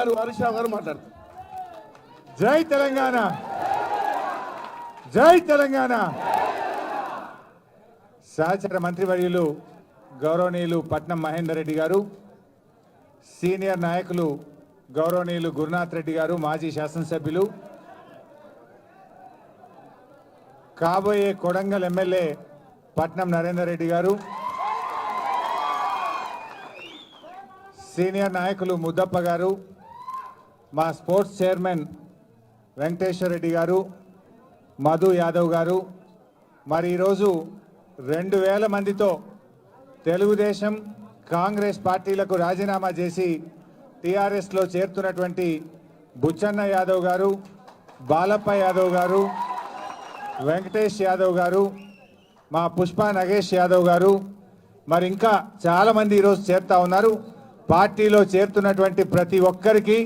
గారు హరీష్ గారు మాట్లాడతారు. జై తెలంగాణ. జై తెలంగాణ. సహచర మంత్రివర్యులు గౌరవనీయులు పట్నం మహేందర్ రెడ్డి గారు సీనియర్ నాయకులు గౌరవనీయులు గురునాథ్ రెడ్డి గారు మాజీ శాసనసభ్యులు కాబోయే కొడంగల్ ఎమ్మెల్యే పట్నం నరేందర్ రెడ్డి గారు సీనియర్ నాయకులు ముద్దప్ప గారు మా స్పోర్ట్స్ చైర్మన్ వెంకటేశ్వర రెడ్డి గారు మధు యాదవ్ గారు మరి ఈరోజు రెండు వేల మందితో తెలుగుదేశం కాంగ్రెస్ పార్టీలకు రాజీనామా చేసి టీఆర్ఎస్లో చేరుతున్నటువంటి బుచ్చన్న యాదవ్ గారు బాలప్ప యాదవ్ గారు వెంకటేష్ యాదవ్ గారు మా పుష్ప నగేష్ యాదవ్ గారు మరి ఇంకా చాలామంది ఈరోజు చేరుతా ఉన్నారు. పార్టీలో చేరుతున్నటువంటి ప్రతి ఒక్కరికి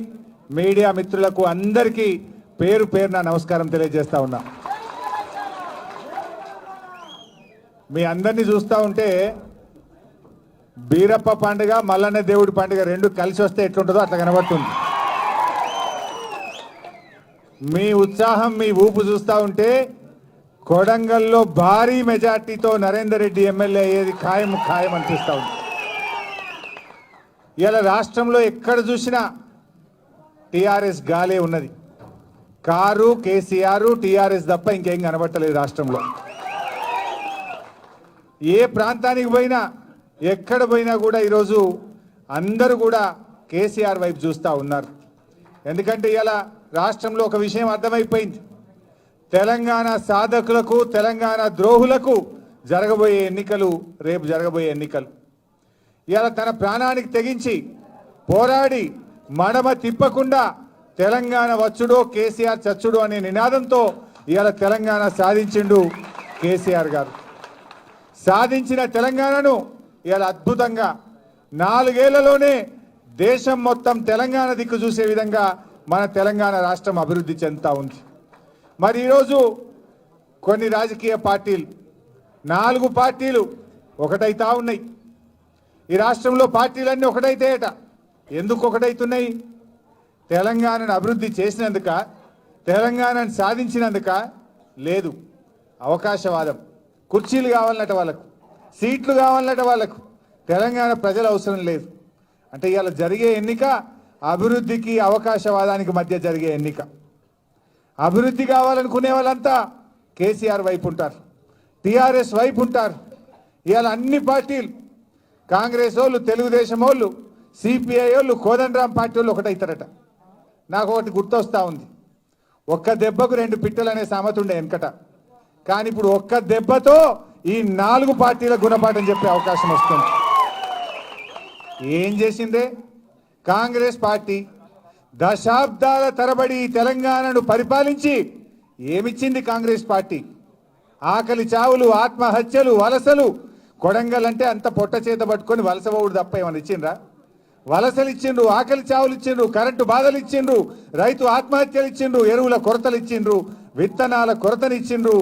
మీడియా మిత్రులకు అందరికీ పేరు పేరున నమస్కారం తెలియజేస్తా ఉన్నా. మీ అందరినీ చూస్తూ ఉంటే బీరప్ప పండుగ మల్లన్న దేవుడి పండుగ రెండు కలిసి వస్తే ఎట్లుంటుందో అట్లా కనబడుతుంది. మీ ఉత్సాహం మీ ఊపు చూస్తూ ఉంటే కొడంగల్లో భారీ మెజార్టీతో నరేందర్ రెడ్డి ఎమ్మెల్యే అయ్యేది ఖాయం ఖాయం అనిపిస్తూ ఉంది. ఇలా రాష్ట్రంలో ఎక్కడ చూసినా టీఆర్ఎస్ గాలే ఉన్నది. కారు కేసీఆర్ టీఆర్ఎస్ తప్ప ఇంకేం కనబట్టలేదు రాష్ట్రంలో. ఏ ప్రాంతానికి పోయినా ఎక్కడ పోయినా కూడా ఈరోజు అందరూ కూడా కేసీఆర్ వైపు చూస్తూ ఉన్నారు. ఎందుకంటే ఇలా రాష్ట్రంలో ఒక విషయం అర్థమైపోయింది. తెలంగాణ సాధకులకు తెలంగాణ ద్రోహులకు జరగబోయే ఎన్నికలు రేపు జరగబోయే ఎన్నికలు. ఇలా తన ప్రాణానికి తెగించి పోరాడి మడమ తిప్పకుండా తెలంగాణ వచ్చుడో కేసీఆర్ చచ్చుడు అనే నినాదంతో ఇవాళ తెలంగాణ సాధించిండు కేసీఆర్ గారు. సాధించిన తెలంగాణను ఇవాళ అద్భుతంగా నాలుగేళ్ళలోనే దేశం మొత్తం తెలంగాణ దిక్కు చూసే విధంగా మన తెలంగాణ రాష్ట్రం అభివృద్ధి చెందుతూ ఉంది. మరి ఈరోజు కొన్ని రాజకీయ పార్టీలు నాలుగు పార్టీలు ఒకటైతా ఉన్నాయి. ఈ రాష్ట్రంలో పార్టీలన్నీ ఒకటైతేయట. ఎందుకు ఒకటైతున్నాయి తెలంగాణను అభివృద్ధి చేసినందుక తెలంగాణను సాధించినందుక లేదు. అవకాశవాదం. కుర్చీలు కావాలన్నట వాళ్ళకు సీట్లు కావాలన్నట వాళ్ళకు తెలంగాణ ప్రజల అవసరం లేదు. అంటే ఇవాళ జరిగే ఎన్నిక అభివృద్ధికి అవకాశవాదానికి మధ్య జరిగే ఎన్నిక. అభివృద్ధి కావాలనుకునే వాళ్ళంతా కేసీఆర్ వైపు ఉంటారు. టీఆర్ఎస్ వైపు ఉంటారు. ఇవాళ అన్ని పార్టీలు కాంగ్రెస్ వాళ్ళు తెలుగుదేశం వాళ్ళు సిపిఐ వాళ్ళు కోదండరామ్ పార్టీ వాళ్ళు ఒకటైతారట. నాకు ఒకటి గుర్తొస్తా ఉంది. ఒక్క దెబ్బకు రెండు పిట్టలు అనే సామెత ఉండే వెనకట. కానీ ఇప్పుడు ఒక్క దెబ్బతో ఈ నాలుగు పార్టీల గుణపాఠం చెప్పే అవకాశం వస్తుంది. ఏం చేసిందే? కాంగ్రెస్ పార్టీ దశాబ్దాల తరబడి తెలంగాణను పరిపాలించి ఏమిచ్చింది కాంగ్రెస్ పార్టీ? ఆకలి చావులు ఆత్మహత్యలు వలసలు కొడంగల్ అంటే అంత పొట్ట చేత పట్టుకొని వలస పోవుడు తప్ప ఏమైనా ఇచ్చిండ్రా? వలసలు ఇచ్చిండ్రు ఆకలి చావులు ఇచ్చిండ్రు కరెంటు బాధలు ఇచ్చిండ్రు రైతు ఆత్మహత్యలు ఇచ్చిండ్రు ఎరువుల కొరతలు ఇచ్చిండ్రు విత్తనాల కొరతనిచ్చిండ్రు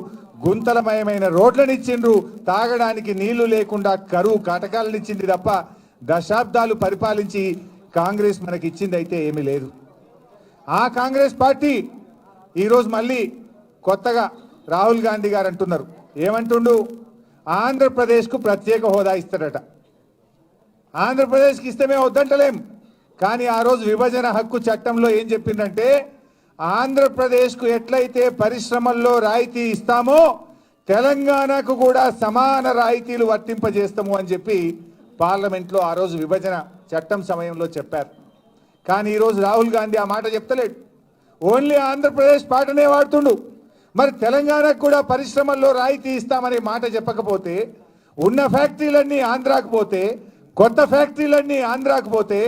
గుంతలమయమైన రోడ్లను ఇచ్చిండ్రు తాగడానికి నీళ్ళు లేకుండా కరువు కటకాలనిచ్చింది తప్ప దశాబ్దాలు పరిపాలించి కాంగ్రెస్ మనకి ఇచ్చింది అయితే ఏమీ లేదు. ఆ కాంగ్రెస్ పార్టీ ఈరోజు మళ్ళీ కొత్తగా రాహుల్ గాంధీ గారు అంటున్నారు ఏమంటుండు? ఆంధ్రప్రదేశ్కు ప్రత్యేక హోదా ఇస్తాడట. ఆంధ్రప్రదేశ్కి ఇస్తే మేము వద్దంటలేం. కానీ ఆ రోజు విభజన హక్కు చట్టంలో ఏం చెప్పిందంటే ఆంధ్రప్రదేశ్కు ఎట్లయితే పరిశ్రమల్లో రాయితీ ఇస్తామో తెలంగాణకు కూడా సమాన రాయితీలు వర్తింపజేస్తాము అని చెప్పి పార్లమెంట్లో ఆ రోజు విభజన చట్టం సమయంలో చెప్పారు. కానీ ఈరోజు రాహుల్ గాంధీ ఆ మాట చెప్తలేడు. ఓన్లీ ఆంధ్రప్రదేశ్ పాటనే వాడుతుండు. మరి తెలంగాణకు కూడా పరిశ్రమల్లో రాయితీ ఇస్తామనే మాట చెప్పకపోతే ఉన్న ఫ్యాక్టరీలన్నీ ఆంధ్రాకు పోతే కొత్త ఫ్యాక్టరీలన్నీ ఆంధ్రాకు పోతే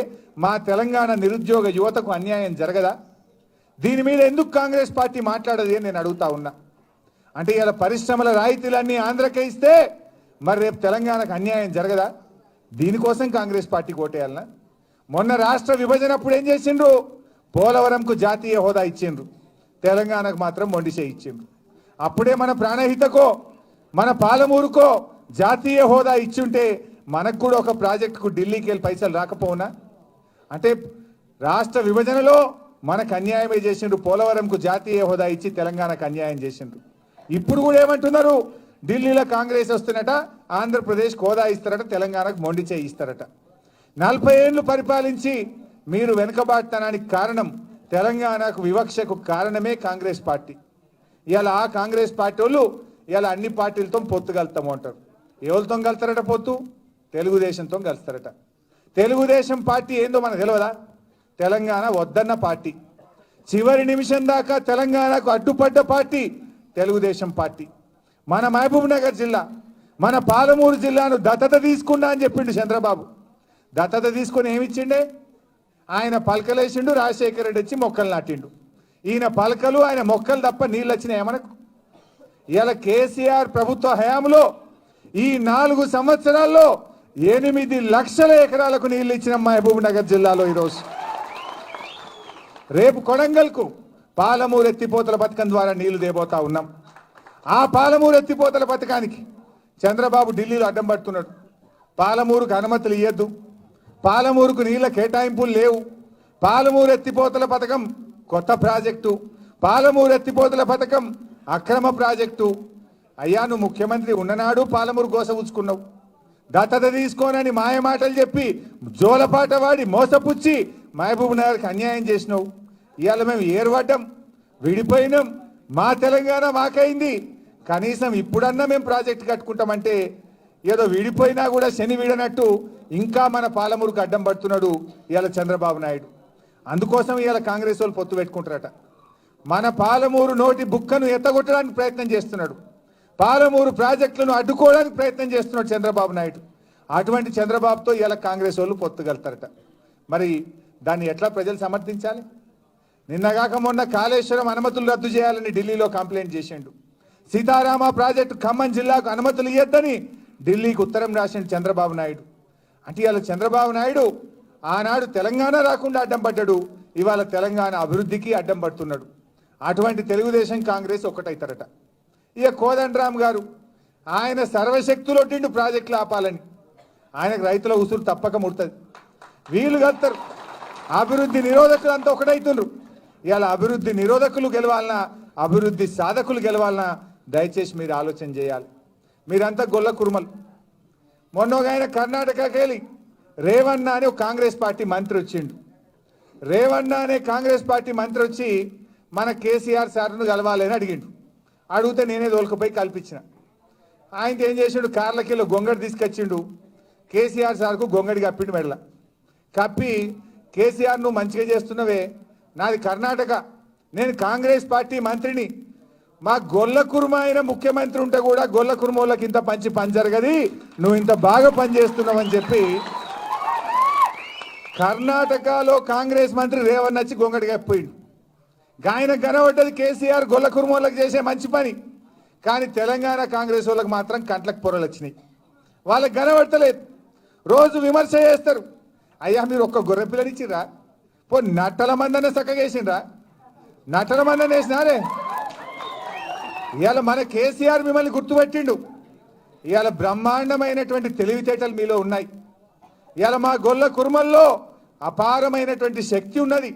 మా తెలంగాణ నిరుద్యోగ యువతకు అన్యాయం జరగదా? దీని మీద ఎందుకు కాంగ్రెస్ పార్టీ మాట్లాడదు అని నేను అడుగుతా ఉన్నా. అంటే ఇలా పరిశ్రమల రాయితీలన్నీ ఆంధ్రకే ఇస్తే మరి రేపు తెలంగాణకు అన్యాయం జరగదా? దీనికోసం కాంగ్రెస్ పార్టీ కోటేయాలనా? మొన్న రాష్ట్ర విభజన అప్పుడు ఏం చేసిండ్రు? పోలవరంకు జాతీయ హోదా ఇచ్చిండ్రు. తెలంగాణకు మాత్రం మొండిసే ఇచ్చిండ్రు. అప్పుడే మన ప్రాణహితకో మన పాలమూరుకో జాతీయ హోదా ఇచ్చుంటే మనకు కూడా ఒక ప్రాజెక్టుకు ఢిల్లీకి వెళ్ళి పైసలు రాకపోవునా? అంటే రాష్ట్ర విభజనలో మనకు అన్యాయమే చేసిండ్రు పోలవరంకు జాతీయ హోదా ఇచ్చి తెలంగాణకు అన్యాయం చేసిండ్రు ఇప్పుడు కూడా ఏమంటున్నారు? ఢిల్లీలో కాంగ్రెస్ వస్తున్నట ఆంధ్రప్రదేశ్ హోదా ఇస్తారట తెలంగాణకు మొండి చేయిస్తారట నలభై ఏళ్ళు పరిపాలించి మీరు వెనుకబాటుతనానికి కారణం తెలంగాణకు వివక్షకు కారణమే కాంగ్రెస్ పార్టీ. ఇవాళ ఆ కాంగ్రెస్ పార్టీ వాళ్ళు ఇవాళ అన్ని పార్టీలతో పొత్తు కలుతాము అంటారు. ఎవరితో కలుతారట పొత్తు? తెలుగుదేశంతో కలుస్తారట. తెలుగుదేశం పార్టీ ఏందో మనకు తెలియదా తెలంగాణ వద్దన్న పార్టీ. చివరి నిమిషం దాకా తెలంగాణకు అడ్డుపడ్డ పార్టీ తెలుగుదేశం పార్టీ. మన మహబూబ్ నగర్ జిల్లా మన పాలమూరు జిల్లాను దత్తత తీసుకున్నా అని చెప్పిండు చంద్రబాబు. దత్తత తీసుకొని ఏమిచ్చిండే? ఆయన పలకలేసిండు రాజశేఖర రెడ్డి వచ్చి మొక్కలు నాటిండు. ఈయన పలకలు ఆయన మొక్కలు తప్ప నీళ్ళు వచ్చినాయి మనకు? ఇలా కేసీఆర్ ప్రభుత్వ హయాంలో ఈ నాలుగు సంవత్సరాల్లో ఎనిమిది లక్షల ఎకరాలకు నీళ్ళు ఇచ్చిన మహబూబ్ నగర్ జిల్లాలో ఈరోజు. రేపు కొడంగల్కు పాలమూరు ఎత్తిపోతల పథకం ద్వారా నీళ్ళు దేబోతా ఉన్నాం. ఆ పాలమూరు ఎత్తిపోతల పథకానికి చంద్రబాబు ఢిల్లీలో అడ్డం పడుతున్నాడు. పాలమూరుకు అనుమతులు ఇవ్వద్దు పాలమూరుకు నీళ్ళ కేటాయింపులు లేవు. పాలమూరు ఎత్తిపోతల పథకం కొత్త ప్రాజెక్టు. పాలమూరు ఎత్తిపోతల పథకం అక్రమ ప్రాజెక్టు. అయ్యా నువ్వు ముఖ్యమంత్రి ఉన్ననాడు పాలమూరు గోస ఉంచుకున్నావు దత్తత తీసుకోనని మాయ మాటలు చెప్పి జోలపాట వాడి మోసపుచ్చి మహబూబ్ నగర్కి అన్యాయం చేసినావు. ఇవాళ మేము ఏర్పడ్డం విడిపోయినాం. మా తెలంగాణ మాకైంది. కనీసం ఇప్పుడన్నా మేము ప్రాజెక్ట్ కట్టుకుంటామంటే ఏదో విడిపోయినా కూడా శని వీడనట్టు ఇంకా మన పాలమూరుకు అడ్డం పడుతున్నాడు ఇవాళ చంద్రబాబు నాయుడు. అందుకోసం ఇవాళ కాంగ్రెస్ వాళ్ళు పొత్తు పెట్టుకుంటారట. మన పాలమూరు నోటి బుక్కను ఎత్తగొట్టడానికి ప్రయత్నం చేస్తున్నాడు. పాలమూరు ప్రాజెక్టులను అడ్డుకోవడానికి ప్రయత్నం చేస్తున్నాడు చంద్రబాబు నాయుడు. అటువంటి చంద్రబాబుతో ఇలా కాంగ్రెస్ వాళ్ళు పొత్తుగలుగుతారట మరి దాన్ని ఎట్లా ప్రజలు సమర్థించాలి? నిన్నగాక మొన్న కాళేశ్వరం అనుమతులు రద్దు చేయాలని ఢిల్లీలో కంప్లైంట్ చేసిండు. సీతారామ ప్రాజెక్టు ఖమ్మం జిల్లాకు అనుమతులు ఇవ్వద్దని ఢిల్లీకి ఉత్తరం రాసిండు చంద్రబాబు నాయుడు. అంటే ఇవాళ చంద్రబాబు నాయుడు ఆనాడు తెలంగాణ రాకుండా అడ్డం పడ్డాడు. ఇవాళ తెలంగాణ అభివృద్ధికి అడ్డం పడుతున్నాడు. అటువంటి తెలుగుదేశం కాంగ్రెస్ ఒకటైతారట. ఇక కోదండరామ్ గారు ఆయన సర్వశక్తులొట్టిండు ప్రాజెక్టులు ఆపాలని ఆయనకు రైతుల ఉసురు తప్పక ముడుతుంది. వీళ్ళు కలుతారు అభివృద్ధి నిరోధకులు అంతా ఒకటైతుండ్రు. ఇవాళ అభివృద్ధి నిరోధకులు గెలవాలన్నా అభివృద్ధి సాధకులు గెలవాలన్నా దయచేసి మీరు ఆలోచన చేయాలి. మీరంతా గొల్ల కురుమలు. మొన్న ఒక ఆయన కర్ణాటకకి వెళ్ళి రేవಣ್ణ అనే ఒక కాంగ్రెస్ పార్టీ మంత్రి వచ్చిండు. రేవಣ್ణ అనే కాంగ్రెస్ పార్టీ మంత్రి వచ్చి మన కేసీఆర్ సార్ను గెలవాలని అడిగిండు. అడిగితే నేనే దోలుకుపోయి కల్పించిన. ఆయనకి ఏం చేసిండు? కార్లకిలో గొంగడి తీసుకొచ్చిండు. కేసీఆర్ సార్కు గొంగడి కప్పిండు మెడల. కప్పి కేసీఆర్ నువ్వు మంచిగా చేస్తున్నవే. నాది కర్ణాటక. నేను కాంగ్రెస్ పార్టీ మంత్రిని. మా గొల్ల కుర్మ అయిన ముఖ్యమంత్రి ఉంటే కూడా గొల్ల కుర్మోళ్ళకి ఇంత పంచి పని జరగది. నువ్వు ఇంత బాగా పని చేస్తున్నావని చెప్పి కర్ణాటకలో కాంగ్రెస్ మంత్రి రేవణ్ వచ్చి గొంగడి కప్పిండు ఆయన కనబడ్డది కేసీఆర్ గొల్ల కుర్మోళ్ళకి చేసే మంచి పని. కానీ తెలంగాణ కాంగ్రెస్ వాళ్ళకి మాత్రం కంట్లకు పొరలు వచ్చినాయి. వాళ్ళకి కనబడతలేదు రోజు విమర్శ చేస్తారు. అయ్యా మీరు ఒక్క గొర్రె పిల్లనిచ్చిర్రా పో నటల మందనే చక్కగేసిండ్రా నటల మందన వేసినారే ఇవాళ మన కేసీఆర్ మిమ్మల్ని గుర్తుపెట్టిండు. ఇవాళ బ్రహ్మాండమైనటువంటి తెలివితేటలు మీలో ఉన్నాయి. ఇవాళ మా గొల్ల కుర్మల్లో అపారమైనటువంటి శక్తి ఉన్నది.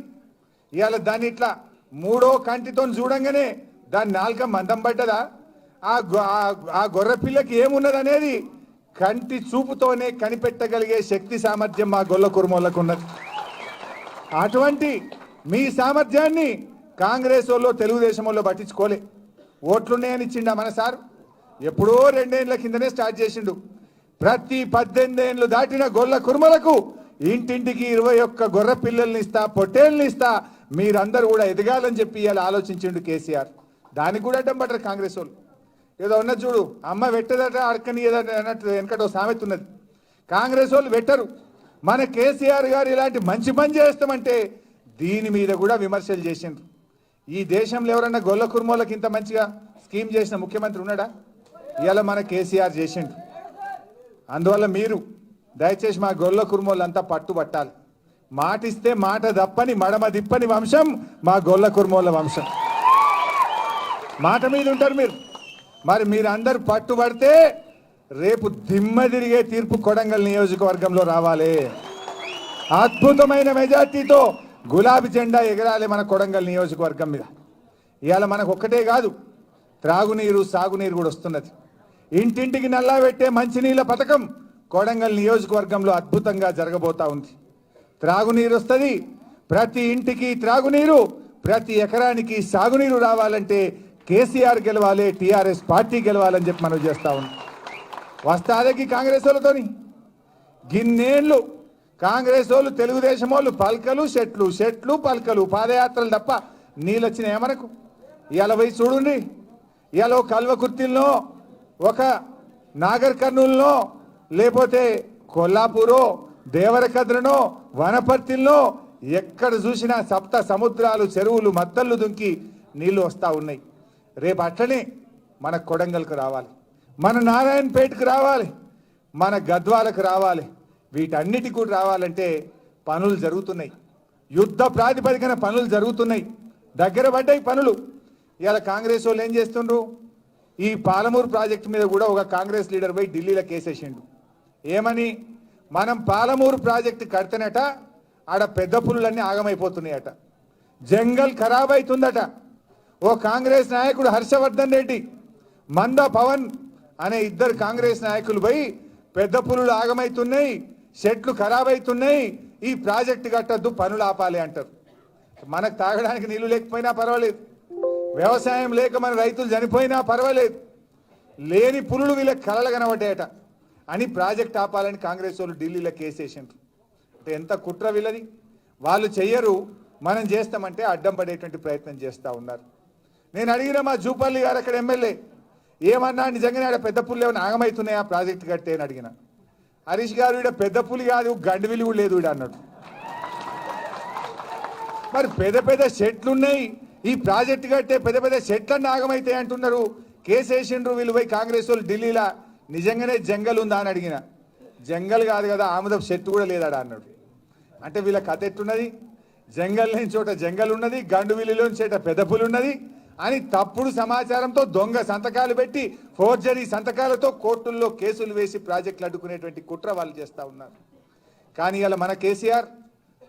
ఇవాళ దాన్ని ఇట్లా మూడో కంటితో చూడంగానే దాని నాలుక మందం పడ్డదా? ఆ ఆ- గొర్రె పిల్లకి ఏమున్నది అనేది కంటి చూపుతోనే కనిపెట్టగలిగే శక్తి సామర్థ్యం మా గొల్ల కుర్మోళ్ళకు ఉన్నది అటువంటి మీ సామర్థ్యాన్ని కాంగ్రెస్ వాళ్ళు తెలుగుదేశం వాళ్ళు పట్టించుకోలే. ఓట్లున్నాయని ఇచ్చిండా మన సార్? ఎప్పుడో రెండేళ్ళ కిందనే స్టార్ట్ చేసిండు. ప్రతి పద్దెనిమిది ఏళ్ళు దాటిన గొల్ల కుర్మలకు ఇంటింటికి ఇరవై ఒక్క గొర్రె పిల్లల్ని ఇస్తా పొట్టేళ్ళని ఇస్తా మీరందరూ కూడా ఎదగాలని చెప్పి ఇవాళ ఆలోచించిండు కేసీఆర్. దానికి కూడా అడ్డం పడ్డారు కాంగ్రెస్ వాళ్ళు. ఏదో ఉన్నది చూడు అమ్మ పెట్టదట అడకని అన్నట్టు వెనకటో సామెత ఉన్నది. కాంగ్రెస్ వాళ్ళు పెట్టరు. మన కేసీఆర్ గారు ఇలాంటి మంచి పని చేస్తామంటే దీని మీద కూడా విమర్శలు చేసిండ్రు. ఈ దేశంలో ఎవరన్నా గొల్ల కుర్మోళ్ళకి ఇంత మంచిగా స్కీమ్ చేసిన ముఖ్యమంత్రి ఉన్నాడా? ఇవాళ మన కేసీఆర్ చేసిండు. అందువల్ల మీరు దయచేసి మా గొల్ల కుర్మోళ్ళంతా పట్టుబట్టాలి. మాటిస్తే మాట దప్పని మడమ దిప్పని వంశం మా గొల్ల కుర్మోళ్ళ వంశం. మాట మీద ఉంటారు మీరు. మరి మీరు అందరు పట్టుబడితే రేపు దిమ్మ తిరిగే తీర్పు కొడంగల్ నియోజకవర్గంలో రావాలి. అద్భుతమైన మెజార్టీతో గులాబీ జెండా ఎగరాలి మన కొడంగల్ నియోజకవర్గం మీద. ఇవాళ మనకు ఒక్కటే కాదు త్రాగునీరు సాగునీరు కూడా వస్తున్నది. ఇంటింటికి నల్లా పెట్టే మంచినీళ్ళ పథకం కొడంగల్ నియోజకవర్గంలో అద్భుతంగా జరగబోతా ఉంది. త్రాగునీరు వస్తుంది. ప్రతి ఇంటికి త్రాగునీరు ప్రతి ఎకరానికి సాగునీరు రావాలంటే కేసీఆర్ గెలవాలి టీఆర్ఎస్ పార్టీ గెలవాలని చెప్పి మనం చేస్తా ఉన్నాం. వస్తాదకి కాంగ్రెస్ వాళ్ళతోని. గిన్నేళ్ళు కాంగ్రెస్ వాళ్ళు తెలుగుదేశం వాళ్ళు పల్కలు షెట్లు షెట్లు పల్కలు పాదయాత్రలు తప్ప నీళ్ళు వచ్చినాయి మనకు? ఇవాళ పోయి చూడండి. ఇవాళ ఒక కల్వకుర్తిలో ఒక నాగర్ కర్నూలులో లేకపోతే కొల్లాపూరో దేవరకద్రనో వనపర్తిలో ఎక్కడ చూసినా సప్త సముద్రాలు చెరువులు మద్దళ్ళు దుంకి నీళ్ళు వస్తూ ఉన్నాయి. రేపు అట్లనే మన కొడంగల్కు రావాలి. మన నారాయణపేటకు రావాలి. మన గద్వాలకు రావాలి. వీటన్నిటి కూడా రావాలంటే పనులు జరుగుతున్నాయి. యుద్ధ ప్రాతిపదికన పనులు జరుగుతున్నాయి. దగ్గర పడ్డాయి పనులు. ఇవాళ కాంగ్రెస్ వాళ్ళు ఏం చేస్తుండ్రు? ఈ పాలమూరు ప్రాజెక్టు మీద కూడా ఒక కాంగ్రెస్ లీడర్ పోయి ఢిల్లీలో కేసేసిండు. ఏమని? మనం పాలమూరు ప్రాజెక్టు కడితేనట ఆడ పెద్ద పులులన్నీ ఆగమైపోతున్నాయట. జంగల్ ఖరాబ్ అవుతుందట ఓ కాంగ్రెస్ నాయకుడు హర్షవర్ధన్ రెడ్డి మంద పవన్ అనే ఇద్దరు కాంగ్రెస్ నాయకులు పోయి పెద్ద పులులు ఆగమైతున్నాయి షెట్లు ఖరాబ్ అవుతున్నాయి ఈ ప్రాజెక్టు కట్టద్దు పనులు ఆపాలి అంటారు. మనకు తాగడానికి నీళ్ళు లేకపోయినా పర్వాలేదు. వ్యవసాయం లేక మన రైతులు చనిపోయినా పర్వాలేదు. లేని పులులు వీళ్ళకి కలలు కనబడ్డాయట. అని ప్రాజెక్ట్ ఆపాలని కాంగ్రెస్ వాళ్ళు ఢిల్లీలో కేసేసిండ్రు అంటే ఎంత కుట్ర వీళ్ళది? వాళ్ళు చెయ్యరు మనం చేస్తామంటే అడ్డం పడేటువంటి ప్రయత్నం చేస్తూ ఉన్నారు. నేను అడిగిన మా జూపల్లి గారు అక్కడ ఎమ్మెల్యే ఏమన్నా నిజంగానే ఆడ పెద్ద పుల్లు ఏమైనా ఆగమవుతున్నాయా ప్రాజెక్ట్ కట్టే అని అడిగిన. హరీష్ గారు ఈడ పెద్ద పులి కాదు గండివిలి కూడా లేదు ఈడ అన్నాడు. మరి పెద్ద పెద్ద చెట్లు ఉన్నాయి ఈ ప్రాజెక్ట్ కట్టే పెద్ద పెద్ద చెట్లన్నీ ఆగమైతాయి అంటున్నారు. కేసు వేసిండ్రు వీళ్ళు పోయి కాంగ్రెస్ వాళ్ళు ఢిల్లీలో నిజంగానే జంగల్ ఉందా అని అడిగిన. జంగల్ కాదు కదా ఆముదం చెట్టు కూడా లేదాడా అన్నాడు. అంటే వీళ్ళ కథ ఎట్టున్నది? జంగల్ లేని చోట జంగల్ ఉన్నది గండు విల్లులోని చోట పెద్ద పులి ఉన్నది అని తప్పుడు సమాచారంతో దొంగ సంతకాలు పెట్టి ఫోర్జరీ సంతకాలతో కోర్టుల్లో కేసులు వేసి ప్రాజెక్టులు అడ్డుకునేటువంటి కుట్ర వాళ్ళు చేస్తూ ఉన్నారు. కానీ ఇలా మన కేసీఆర్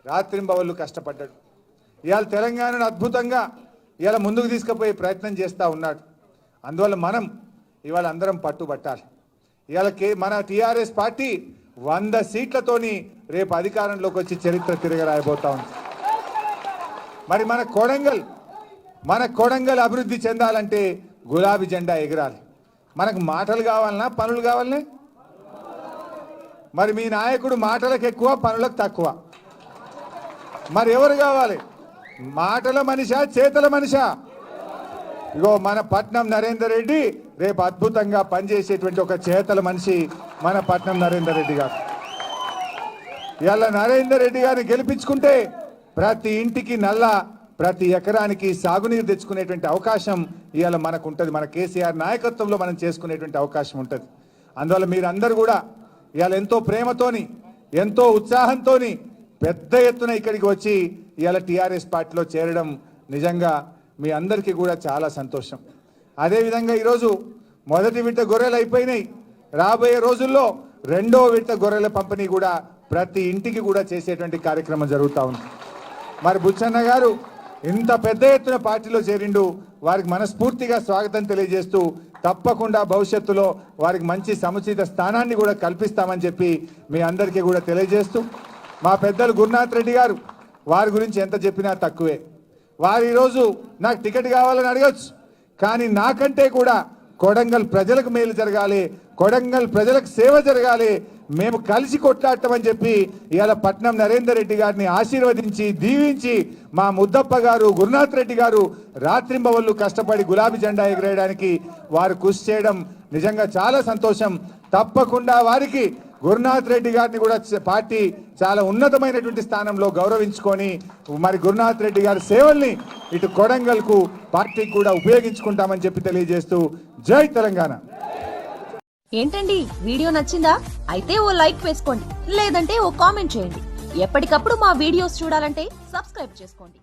రాత్రింబవళ్ళు కష్టపడ్డాడు. ఇవాళ తెలంగాణను అద్భుతంగా ఇవాళ ముందుకు తీసుకుపోయే ప్రయత్నం చేస్తూ ఉన్నాడు. అందువల్ల మనం ఇవాళ అందరం పట్టుబట్టాలి. ఇవాళ మన టీఆర్ఎస్ పార్టీ వంద సీట్లతోని రేపు అధికారంలోకి వచ్చి చరిత్ర తిరగరాయబోతా ఉంది. మరి మన కొడంగల్ మన కొడంగల్ అభివృద్ధి చెందాలంటే గులాబీ జెండా ఎగరాలి. మనకు మాటలు కావాలన్నా పనులు కావాలనే? మరి మీ నాయకుడు మాటలకు ఎక్కువ పనులకు తక్కువ. మరి ఎవరు కావాలి? మాటల మనిషా చేతల మనిషా? ఇగో మన పట్నం నరేందర్ రెడ్డి రేపు అద్భుతంగా పనిచేసేటువంటి ఒక చేతల మనిషి మన పట్నం నరేందర్ రెడ్డి గారు. ఇవాళ నరేందర్ రెడ్డి గారిని గెలిపించుకుంటే ప్రతి ఇంటికి నల్ల ప్రతి ఎకరానికి సాగునీరు తెచ్చుకునేటువంటి అవకాశం ఇవాళ మనకు ఉంటుంది మన కేసీఆర్ నాయకత్వంలో మనం చేసుకునేటువంటి అవకాశం ఉంటుంది. అందువల్ల మీరందరూ కూడా ఇవాళ ఎంతో ప్రేమతోని ఎంతో ఉత్సాహంతోని పెద్ద ఎత్తున ఇక్కడికి వచ్చి ఇవాళ టీఆర్ఎస్ పార్టీలో చేరడం నిజంగా మీ అందరికీ కూడా చాలా సంతోషం. అదేవిధంగా ఈరోజు మొదటి విడత గొర్రెలు అయిపోయినాయి. రాబోయే రోజుల్లో రెండో విడత గొర్రెల పంపిణీ కూడా ప్రతి ఇంటికి కూడా చేసేటువంటి కార్యక్రమం జరుగుతూ ఉంది. మరి బుచ్చన్న గారు ఇంత పెద్ద ఎత్తున పార్టీలో చేరిండు వారికి మనస్ఫూర్తిగా స్వాగతం తెలియజేస్తూ తప్పకుండా భవిష్యత్తులో వారికి మంచి సముచిత స్థానాన్ని కూడా కల్పిస్తామని చెప్పి మీ అందరికీ కూడా తెలియజేస్తూ మా పెద్దలు గురునాథ్ రెడ్డి గారు వారి గురించి ఎంత చెప్పినా తక్కువే. వారు ఈరోజు నాకు టికెట్ కావాలని అడగచ్చు. కానీ నాకంటే కూడా కొడంగల్ ప్రజలకు మేలు జరగాలి కొడంగల్ ప్రజలకు సేవ జరగాలి మేము కలిసి కొట్లాడటమని చెప్పి ఇవాళ పట్నం నరేందర్ రెడ్డి గారిని ఆశీర్వదించి దీవించి మా ముద్దప్ప గారు గురునాథ్ రెడ్డి గారు రాత్రింబవళ్ళు కష్టపడి గులాబీ జెండా ఎగరేయడానికి వారు కృషి చేయడం నిజంగా చాలా సంతోషం. తప్పకుండా వారికి గురునాథ్ రెడ్డి గారిని కూడా పార్టీ చాలా ఉన్నతమైనటువంటి స్థానంలో గౌరవించుకొని మరి గురునాథ్ రెడ్డి గారి సేవల్ని ఇటు కొడంగల్కు పార్టీకి కూడా ఉపయోగించుకుంటామని చెప్పి తెలియజేస్తూ జై తెలంగాణ. ఏంటండి? వీడియో నచ్చిందా? అయితే ఓ లైక్ వేసుకోండి లేదంటే ఓ కామెంట్ చేయండి. ఎప్పటికప్పుడు మా వీడియోస్ చూడాలంటే సబ్స్క్రైబ్ చేసుకోండి.